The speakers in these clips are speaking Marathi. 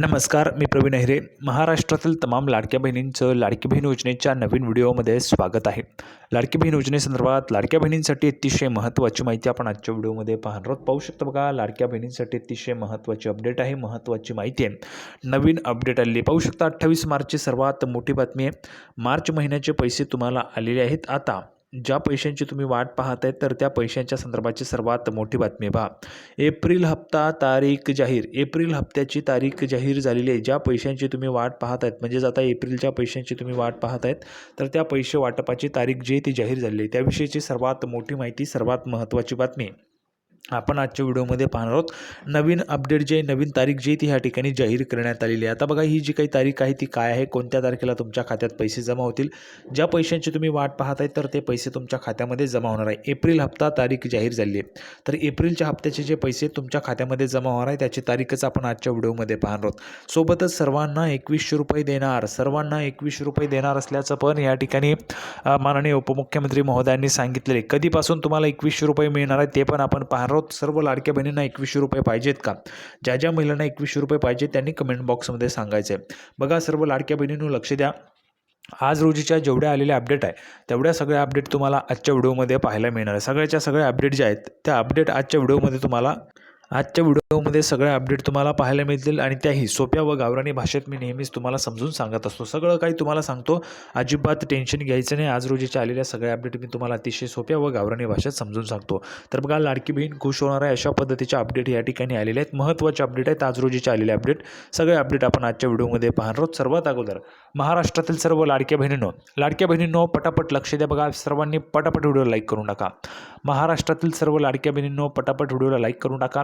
नमस्कार मी प्रवीण अहिरे. महाराष्ट्रातील तमाम लाडक्या बहिणींचं लाडकी बहीण योजनेच्या नवीन व्हिडिओमध्ये स्वागत आहे. लाडकी बहीण योजनेसंदर्भात लाडक्या बहिणींसाठी अतिशय महत्त्वाची माहिती आपण आजच्या व्हिडिओमध्ये पाहणार आहोत. पाहू शकता बघा लाडक्या बहिणींसाठी अतिशय महत्त्वाची अपडेट आहे महत्त्वाची माहिती आहे. नवीन अपडेट आलेली. आहे. पाहू शकता अठ्ठावीस मार्चची सर्वात मोठी बातमी आहे. मार्च महिन्याचे पैसे तुम्हाला आलेले आहेत. आता ज्या पैशांची तुम्ही वाट पाहत आहेत तर त्या पैशांच्या संदर्भाची सर्वात मोठी बातमी पहा एप्रिल हप्ता तारीख जाहीर. एप्रिल हप्त्याची तारीख जाहीर झालेली आहे. ज्या पैशांची तुम्ही वाट पाहत आहेत म्हणजेच आता एप्रिलच्या पैशांची तुम्ही वाट पाहत आहेत तर त्या पैसे वाटपाची तारीख जी आहे ती जाहीर झालेली आहे. त्याविषयीची सर्वात मोठी माहिती सर्वात महत्त्वाची बातमी आपण आजच्या व्हिडिओमध्ये पाहणार आहोत नवीन अपडेट जे नवीन तारीख जी आहे ती ह्या ठिकाणी जाहीर करण्यात आलेली आहे. आता बघा ही जी काही तारीख आहे ती काय आहे कोणत्या तारखेला तुमच्या खात्यात पैसे जमा होतील? ज्या पैशांची तुम्ही वाट पाहत आहे तर ते पैसे तुमच्या खात्यामध्ये जमा होणार आहे. एप्रिल हप्ता तारीख जाहीर झाली आहे. तर एप्रिलच्या हप्त्याचे जे पैसे तुमच्या खात्यामध्ये जमा होणार आहे त्याची तारीखच आपण आजच्या व्हिडिओमध्ये पाहणार आहोत. सोबतच सर्वांना एकवीसशे रुपये देणार सर्वांना एकवीसशे रुपये देणार असल्याचं पण या ठिकाणी माननीय उपमुख्यमंत्री महोदयांनी सांगितलेले कधीपासून तुम्हाला एकवीसशे रुपये मिळणार आहे ते पण आपण पाहणार आहोत सर्व लाडक्या बहिणींना एकवीसशे रुपये पाहिजेत का? ज्या ज्या महिलांना एकवीसशे रुपये पाहिजेत त्यांनी कमेंट बॉक्समध्ये सांगायचं आहे बघा सर्व लाडक्या बहिणींनो लक्ष द्या. आज रोजीच्या जेवढ्या आलेल्या अपडेट आहे तेवढ्या सगळ्या अपडेट तुम्हाला आजच्या व्हिडिओमध्ये पाहायला मिळणार आहे. सगळ्याच्या सगळ्या अपडेट ज्या आहेत त्या अपडेट आजच्या व्हिडिओमध्ये तुम्हाला आजच्या व्हिडिओ व्हिडिओमध्ये सगळ्या अपडेट तुम्हाला पाहायला मिळतील आणि त्याही सोप्या व गावरानी भाषेत मी नेहमीच तुम्हाला समजून सांगत असतो. सगळं काही तुम्हाला सांगतो. अजिबात टेन्शन घ्यायचं नाही. आज रोजीच्या आलेल्या सगळ्या अपडेट मी तुम्हाला अतिशय सोप्या व गावरानी भाषेत समजून सांगतो. तर बघा लाडकी बहीण खुश होणार आहे अशा पद्धतीच्या अपडेट या ठिकाणी आलेले आहेत. महत्त्वाचे अपडेट आहेत आज रोजीचे आलेले अपडेट सगळे अपडेट आपण आजच्या व्हिडिओमध्ये पाहणार आहोत. सर्वात अगोदर महाराष्ट्रातील सर्व लाडक्या बहिणींनो लाडक्या बहिणींनो पटापट लक्ष द्या बघा. सर्वांनी पटापट व्हिडिओला लाईक करू नका. महाराष्ट्रातील सर्व लाडक्या बहिणींनो पटापट व्हिडिओला लाईक करू नका.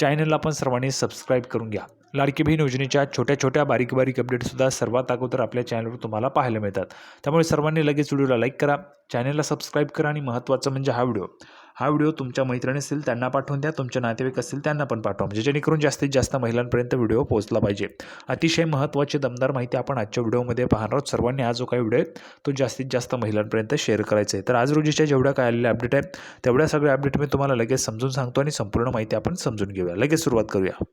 चॅनलला पण सर्वांनी सबस्क्राईब करून घ्या. लाडकी बहीण योजनेच्या छोट्या छोट्या बारीक बारीक अपडेटसुद्धा सर्वात अगोदर आपल्या चॅनलवर तुम्हाला पाहायला मिळतात. त्यामुळे सर्वांनी लगेच व्हिडिओला लाईक करा. चॅनलला सबस्क्राईब करा आणि महत्त्वाचं म्हणजे हा व्हिडिओ हा व्हिडिओ तुमच्या मैत्रिणी असतील त्यांना पाठवून द्या तुमचे नातेवाईक असतील त्यांना पण पाठवा. म्हणजे जेणेकरून जास्तीत जास्त महिलांपर्यंत व्हिडिओ पोहोचला पाहिजे. अतिशय महत्त्वाची दमदार माहिती आपण आजच्या व्हिडिओमध्ये पाहणार आहोत. सर्वांनी हा जो काही व्हिडिओ आहे तो जास्तीत जास्त महिलांपर्यंत शेअर करायचा आहे. तर आज रोजीच्या जेवढ्या काय आलेल्या अपडेट आहेत तेवढ्या सगळ्या अपडेट मी तुम्हाला लगेच समजून सांगतो आणि संपूर्ण माहिती आपण समजून घेऊया. लगेच सुरुवात करूया.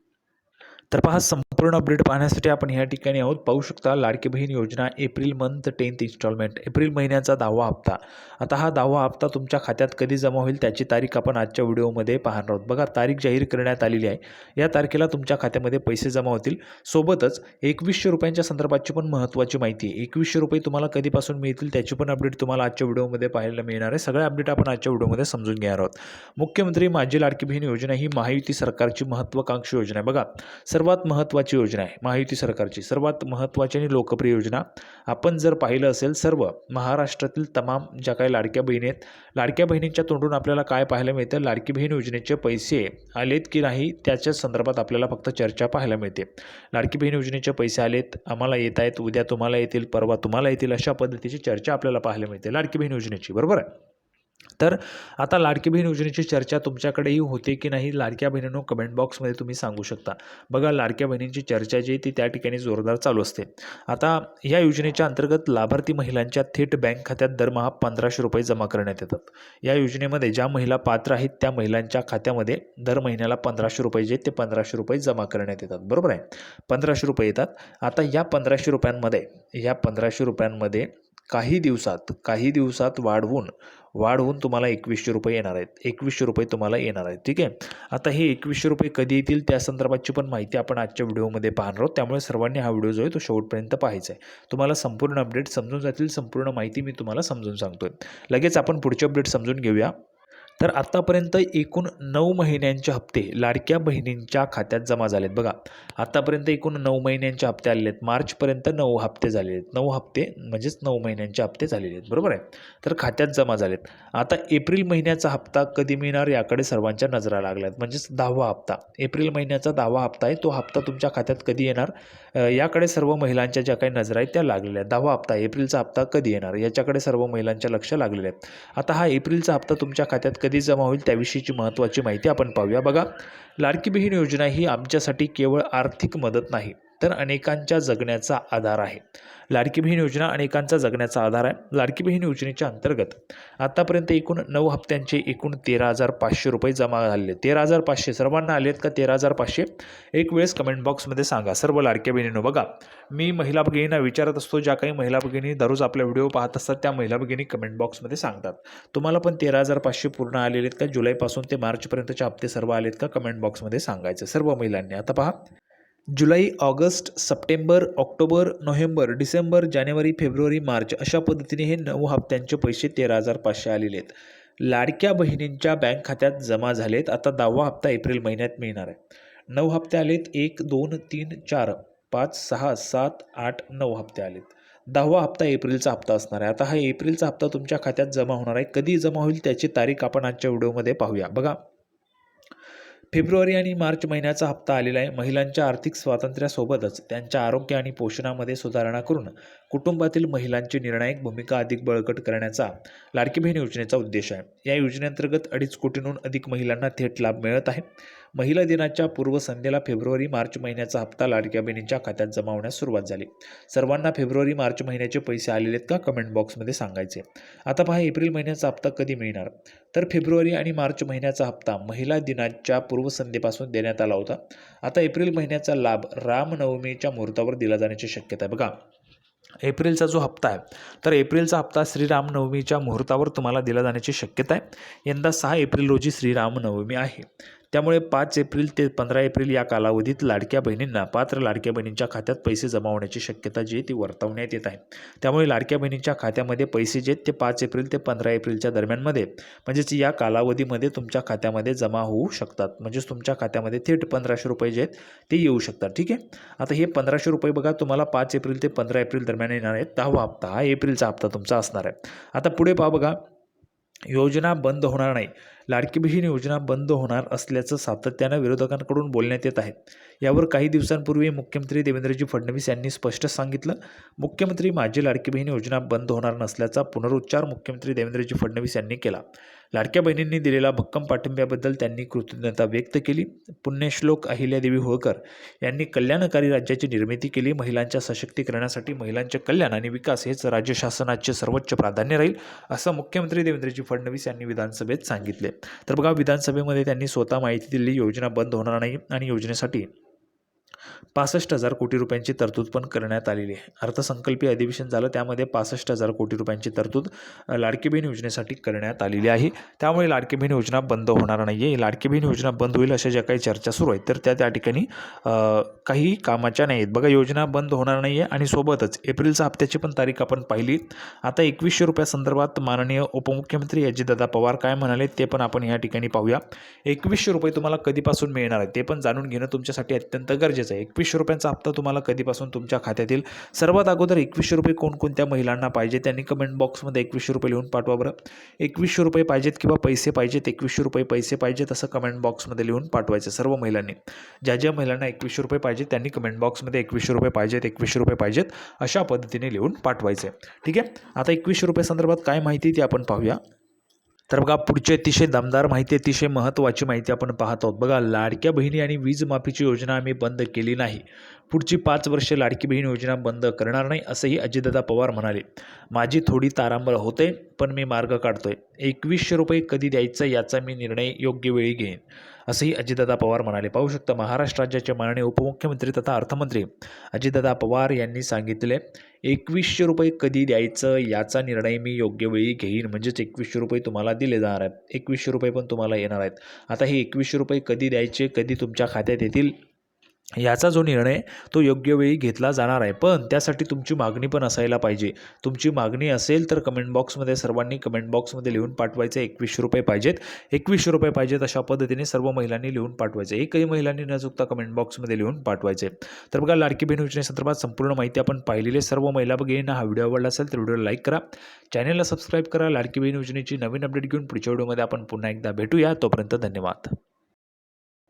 तर पहा संपूर्ण अपडेट पाहण्यासाठी आपण या ठिकाणी आहोत. पाहू शकता लाडकी बहीण योजना April month tenth instalment April महिन्याचा दहावा हप्ता. आता हा दहावा हप्ता तुमच्या खात्यात कधी जमा होईल त्याची तारीख आपण आजच्या व्हिडिओमध्ये पाहणार आहोत. बघा तारीख जाहीर करण्यात आलेली आहे. या तारखेला तुमच्या खात्यामध्ये पैसे जमा होतील. सोबतच एकवीसशे रुपयांच्या संदर्भाची पण महत्त्वाची माहिती आहे. एकवीसशे रुपये तुम्हाला कधीपासून मिळतील त्याची पण अपडेट तुम्हाला आजच्या व्हिडिओमध्ये पाहायला मिळणार आहे. सगळ्या अपडेट आपण आजच्या व्हिडिओमध्ये समजून घेणार आहोत. मुख्यमंत्री माझी लाडकी बहीण योजना ही महायुती सरकारची महत्त्वाकांक्षी योजना आहे. बघा सर्वात महत्त्वाची योजना आहे महायुती सरकारची. सर्वात महत्त्वाची आणि लोकप्रिय योजना. आपण जर पाहिलं असेल सर्व महाराष्ट्रातील तमाम ज्या काही लाडक्या बहिणी आहेत लाडक्या बहिणींच्या तोंडून आपल्याला काय पाहायला मिळतं? लाडकी बहीण योजनेचे पैसे आलेत की नाही? त्याच्या संदर्भात आपल्याला फक्त चर्चा पाहायला मिळते. लाडकी बहीण योजनेचे पैसे आलेत आम्हाला येत आहेत उद्या तुम्हाला येतील परवा तुम्हाला येतील अशा पद्धतीची चर्चा आपल्याला पाहायला मिळते. लाडकी बहीण योजनेची बरोबर आहे? तर आता लाडकी बहीण योजनेची चर्चा तुमच्याकडेही होते की नाही लाडक्या बहिणींनो कमेंट बॉक्समध्ये तुम्ही सांगू शकता. बघा लाडक्या बहिणींची चर्चा जी आहे ती त्या ठिकाणी जोरदार चालू असते. आता या योजनेच्या अंतर्गत लाभार्थी महिलांच्या थेट बँक खात्यात दरमहा पंधराशे रुपये जमा करण्यात येतात. या योजनेमध्ये ज्या महिला पात्र आहेत त्या महिलांच्या खात्यामध्ये दर महिन्याला पंधराशे रुपये जे ते पंधराशे रुपये जमा करण्यात येतात. बरोबर आहे? पंधराशे रुपये येतात. आता या पंधराशे रुपयांमध्ये या पंधराशे रुपयांमध्ये काही दिवसात काही दिवसात वाढवून वाढवून तुम्हाला एकवीसशे रुपये येणार आहेत. एकवीसशे रुपये तुम्हाला येणार आहेत. ठीक आहे? आता हे एकवीसशे रुपये कधी येतील त्या संदर्भाची पण माहिती आपण आजच्या व्हिडिओमध्ये पाहणार आहोत. त्यामुळे सर्वांनी हा व्हिडिओ जो आहे तो शेवटपर्यंत पाहायचा आहे. तुम्हाला संपूर्ण अपडेट समजून जातील. संपूर्ण माहिती मी तुम्हाला समजून सांगतो लगेच आपण पुढचे अपडेट समजून घेऊया. तर आत्तापर्यंत एकूण नऊ महिन्यांचे हप्ते लाडक्या बहिणींच्या खात्यात जमा झालेत. बघा आत्तापर्यंत एकूण नऊ महिन्यांचे हप्ते आलेले आहेत. मार्चपर्यंत नऊ हप्ते झालेले आहेत. नऊ हप्ते म्हणजेच नऊ महिन्यांचे हप्ते झालेले आहेत. बरोबर आहे? तर खात्यात जमा झालेत. आता एप्रिल महिन्याचा हप्ता कधी मिळणार याकडे सर्वांच्या नजरा लागल्यात. म्हणजेच दहावा हप्ता. एप्रिल महिन्याचा दहावा हप्ता आहे. तो हप्ता तुमच्या खात्यात कधी येणार? याकडे सर्व महिलांच्या ज्या काही नजरा आहेत त्या लागलेल्या आहेत. दहावा हप्ता एप्रिलचा हप्ता कधी येणार? याच्याकडे सर्व महिलांच्या लक्ष लागलेले आहेत आता हा एप्रिलचा हप्ता तुमच्या खात्यात कधी जमा होईल त्याविषयीची महत्त्वाची माहिती आपण पाहूया. बघा लाडकी बहीण योजना ही आमच्यासाठी केवळ आर्थिक मदत नाही तर अनेकांच्या जगण्याचा आधार आहे. लाडकी बहीण योजना अनेकांचा जगण्याचा आधार आहे. लाडकी बहीण योजनेच्या अंतर्गत आतापर्यंत एकूण नऊ हप्त्यांचे एकूण तेरा हजार पाचशे रुपये जमा झालेले तेरा हजार पाचशे सर्वांना आलेत का? तेरा हजार पाचशे? एक वेळेस कमेंट बॉक्समध्ये सांगा. सर्व लाडक्या बहिणीनं बघा मी महिला भगिनींना विचारत असतो ज्या काही महिला भगिनी दररोज आपला व्हिडिओ पाहत असतात त्या महिला भगिनी कमेंट बॉक्समध्ये सांगतात. तुम्हाला पण तेरा हजार पाचशे पूर्ण आलेले आहेत का? जुलैपासून ते मार्चपर्यंतचे हप्ते सर्व आलेत का? कमेंट बॉक्समध्ये सांगायचं. सर्व महिलांनी. आता पहा. जुलै August September October November December जानेवारी फेब्रुवारी मार्च अशा पद्धतीने हे नऊ हप्त्यांचे पैसे तेरा हजार पाचशे आलेले आहेत. लाडक्या बहिणींच्या बँक खात्यात जमा झालेत. आता दहावा हप्ता एप्रिल महिन्यात मिळणार आहे. नऊ हप्ते आलेत. एक दोन तीन चार पाच सहा सात आठ नऊ हप्ते आलेत. दहावा हप्ता एप्रिलचा हप्ता असणार आहे. आता हा एप्रिलचा हप्ता तुमच्या खात्यात जमा होणार आहे. कधी जमा होईल त्याची तारीख आपण आजच्या व्हिडिओमध्ये पाहूया. बघा. फेब्रुवारी आणि मार्च महिन्याचा हप्ता आलेला आहे. महिलांच्या आर्थिक स्वातंत्र्यासोबतच त्यांच्या आरोग्य आणि पोषणामध्ये सुधारणा करून कुटुंबातील महिलांची निर्णायक भूमिका अधिक बळकट करण्याचा लाडकी बहीण योजनेचा उद्देश आहे. या योजनेअंतर्गत अडीच कोटींहून अधिक महिलांना थेट लाभ मिळत आहे. महिला दिनाच्या पूर्वसंध्येला फेब्रुवारी मार्च महिन्याचा हप्ता लाडक्या बहिणींच्या खात्यात जमा होण्यास सुरुवात झाली. सर्वांना फेब्रुवारी मार्च महिन्याचे पैसे आलेले आहेत का? कमेंट बॉक्समध्ये सांगायचे. आता पहा एप्रिल महिन्याचा हप्ता कधी मिळणार? तर फेब्रुवारी आणि मार्च महिन्याचा हप्ता महिला दिनाच्या पूर्वसंध्येपासून देण्यात आला होता. आता एप्रिल महिन्याचा लाभ रामनवमीच्या मुहूर्तावर दिला जाण्याची शक्यता आहे. बघा एप्रिलचा जो हप्ता आहे तर एप्रिलचा हप्ता श्रीरामनवमीच्या मुहूर्तावर तुम्हाला दिला जाण्याची शक्यता आहे. यंदा सहा एप्रिल रोजी श्रीरामनवमी आहे. त्यामुळे पाच एप्रिल ते पंधरा एप्रिल या कालावधीत लाडक्या बहिणींना पात्र लाडक्या बहिणींच्या खात्यात पैसे जमा होण्याची शक्यता जी आहे ती वर्तवण्यात येत आहे. त्यामुळे लाडक्या बहिणींच्या खात्यामध्ये पैसे जे आहेत ते पाच एप्रिल ते पंधरा एप्रिलच्या दरम्यानमध्ये म्हणजेच या कालावधीमध्ये तुमच्या खात्यामध्ये जमा होऊ शकतात. म्हणजेच तुमच्या खात्यामध्ये थेट पंधराशे रुपये जे आहेत ते येऊ शकतात. ठीक आहे? आता हे पंधराशे रुपये बघा तुम्हाला पाच एप्रिल ते पंधरा एप्रिल दरम्यान येणार आहेत. दहावा हप्ता हा एप्रिलचा हप्ता तुमचा असणार आहे. आता पुढे पहा बघा योजना बंद होणार नाही. लाडकी बहीण योजना बंद होणार असल्याचं सातत्यानं विरोधकांकडून बोलण्यात येत आहे. यावर काही दिवसांपूर्वी मुख्यमंत्री देवेंद्रजी फडणवीस यांनी स्पष्ट सांगितलं मुख्यमंत्री माझी लाडकी बहीण योजना बंद होणार नसल्याचा पुनरुच्चार मुख्यमंत्री देवेंद्रजी फडणवीस यांनी केला. लाडक्या बहिणींनी दिलेला भक्कम पाठिंब्याबद्दल त्यांनी कृतज्ञता व्यक्त केली. पुण्यश्लोक अहिल्यादेवी होळकर यांनी कल्याणकारी राज्याची निर्मिती केली. महिलांच्या सशक्तीकरणासाठी महिलांचे कल्याण आणि विकास हेच राज्य शासनाचे सर्वोच्च प्राधान्य राहील असं मुख्यमंत्री देवेंद्रजी फडणवीस यांनी विधानसभेत सांगितले. तर बघा विधानसभेमध्ये त्यांनी स्वतः माहिती दिली योजना बंद होणार नाही आणि योजनेसाठी पासष्ट हजार कोटी रुपयांची तरतूद पण करण्यात आलेली आहे. अर्थसंकल्पीय अधिवेशन झालं त्यामध्ये पासष्ट हजार कोटी रुपयांची तरतूद लाडकी बहीण योजनेसाठी करण्यात आलेली आहे. त्यामुळे लाडकी बहीण योजना बंद होणार नाही आहे लाडकी बहीण योजना बंद होईल अशा ज्या काही चर्चा सुरू आहेत तर त्या त्या ठिकाणी काही कामाच्या नाही आहेत बघा योजना बंद होणार नाही आहे आणि सोबतच एप्रिलचा हप्त्याची पण तारीख आपण पाहिली. आता एकवीसशे रुपयासंदर्भात माननीय उपमुख्यमंत्री अजितदादा पवार काय म्हणाले ते पण आपण या ठिकाणी पाहूया. एकवीसशे रुपये तुम्हाला कधीपासून मिळणार आहे ते पण जाणून घेणं तुमच्यासाठी अत्यंत गरजेचं आहे. एकवीसशे रुपयांचा हप्ता तुम्हाला कधीपासून तुमच्या खात्यातील सर्वात अगोदर एकवीसशे रुपये कोणकोणत्या महिलांना पाहिजे त्यांनी कमेंट बॉक्समध्ये एकवीसशे रुपये लिहून पाठवा बरं. एकवीसशे रुपये पाहिजेत किंवा पैसे पाहिजेत एकवीसशे रुपये पैसे पाहिजेत असं कमेंट बॉक्समध्ये लिहून पाठवायचं सर्व महिलांनी. ज्या ज्या महिलांना एकवीसशे रुपये पाहिजेत त्यांनी कमेंट बॉक्समध्ये एकवीसशे रुपये पाहिजेत एकवीसशे रुपये पाहिजेत अशा पद्धतीने लिहून पाठवायचे. ठीक आहे? आता एकवीसशे रुपये संदर्भात काय माहिती ती आपण पाहूया. तर बघा पुढची अतिशय दमदार माहिती अतिशय महत्त्वाची माहिती आपण पाहत आहोत. बघा लाडक्या बहिणी आणि वीज माफीची योजना आम्ही बंद केली नाही. पुढची पाच वर्षे लाडकी बहीण योजना बंद करणार नाही असंही अजितदादा पवार म्हणाले. माझी थोडी तारांबळ होते पण मी मार्ग काढतोय. एकवीसशे रुपये कधी द्यायचं याचा मी निर्णय योग्य वेळी घेईन. असंही अजितदादा पवार म्हणाले. पाहू शकता महाराष्ट्र राज्याचे माननीय उपमुख्यमंत्री तथा अर्थमंत्री अजितदादा पवार यांनी सांगितले एकवीसशे रुपये कधी द्यायचं याचा निर्णय मी योग्य वेळी घेईन. म्हणजेच एकवीसशे रुपये तुम्हाला दिले जाणार आहेत. एकवीसशे रुपये पण तुम्हाला येणार आहेत. आता हे एकवीसशे रुपये कधी द्यायचे कधी तुमच्या खात्यात येतील याचा जो निर्णय तो योग्य वेळी घेतला जाणार आहे. पण त्यासाठी तुमची मागणी पण असायला पाहिजे. तुमची मागणी असेल तर कमेंट बॉक्समध्ये सर्वांनी कमेंट बॉक्समध्ये लिहून पाठवायचं. एकवीसशे रुपये पाहिजेत. एकवीसशे रुपये पाहिजेत अशा पद्धतीने सर्व महिलांनी लिहून पाठवायचं. एकही महिलांनी न चुकता कमेंट बॉक्समध्ये लिहून पाठवायचे. तर बघा लाडकी बहीण योजनेसंदर्भात संपूर्ण माहिती आपण पाहिलेली सर्व महिला भगिनींना हा व्हिडिओ आवडला असेल तर व्हिडिओला लाईक करा. चॅनलला सबस्क्राईब करा. लाडकी बहीण योजनेची नवीन अपडेट घेऊन पुढच्या व्हिडिओमध्ये आपण पुन्हा एकदा भेटूया. तोपर्यंत धन्यवाद.